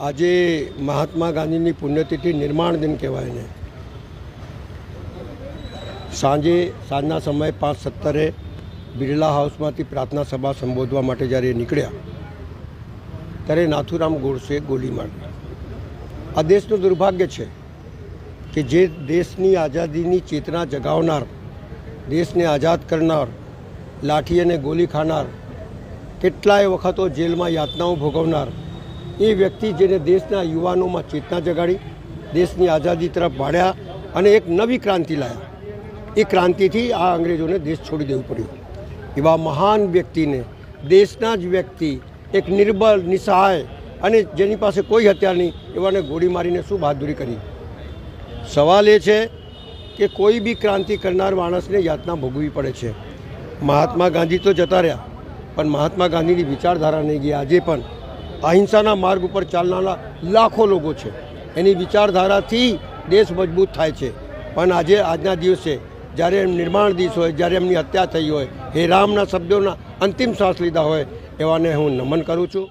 આજે મહાત્મા ગાંધીની પુણ્યતિથિ નિર્માણ દિન કહેવાય ને સાંજે સાંજના સમયે પાંચ સત્તરે બિરલા હાઉસમાંથી પ્રાર્થના સભા સંબોધવા માટે જ્યારે નીકળ્યા, ત્યારે નાથુરામ ગોડસે ગોળી મારી. આ દેશનું દુર્ભાગ્ય છે કે જે દેશની આઝાદીની ચેતના જગાવનાર, દેશને આઝાદ કરનાર, લાઠી અને ગોલી ખાનાર, કેટલાય વખતો જેલમાં યાતનાઓ ભોગવનાર, એ વ્યક્તિ જેને દેશના યુવાનોમાં ચેતના જગાડી, દેશની આઝાદી તરફ ભાડ્યા અને એક નવી ક્રાંતિ લાવ્યા એ ક્રાંતિથી આ અંગ્રેજોને દેશ છોડી દેવું પડ્યું. એવા મહાન વ્યક્તિને, દેશના જ વ્યક્તિ, એક નિર્બળ, નિસહાય અને જેની પાસે કોઈ હથિયાર નહીં, એવાને ગોળી મારીને શું બહાદુરી કરી? સવાલ એ છે કે કોઈ બી ક્રાંતિ કરનાર માણસને યાતના ભોગવવી પડે છે. મહાત્મા ગાંધી તો જતા રહ્યા, પણ મહાત્મા ગાંધીની વિચારધારા નહીં ગઈ. આજે પણ અહિંસાના માર્ગ ઉપર ચાલનારા લાખો લોકો છે. એની વિચારધારાથી દેશ મજબૂત થાય છે. પણ આજે, આજના દિવસે જ્યારે એમ નિર્માણ દિવસ હોય, જ્યારે એમની હત્યા થઈ હોય, હે રામના શબ્દોના અંતિમ શ્વાસ લીધા હોય, એવાને હું નમન કરું છું.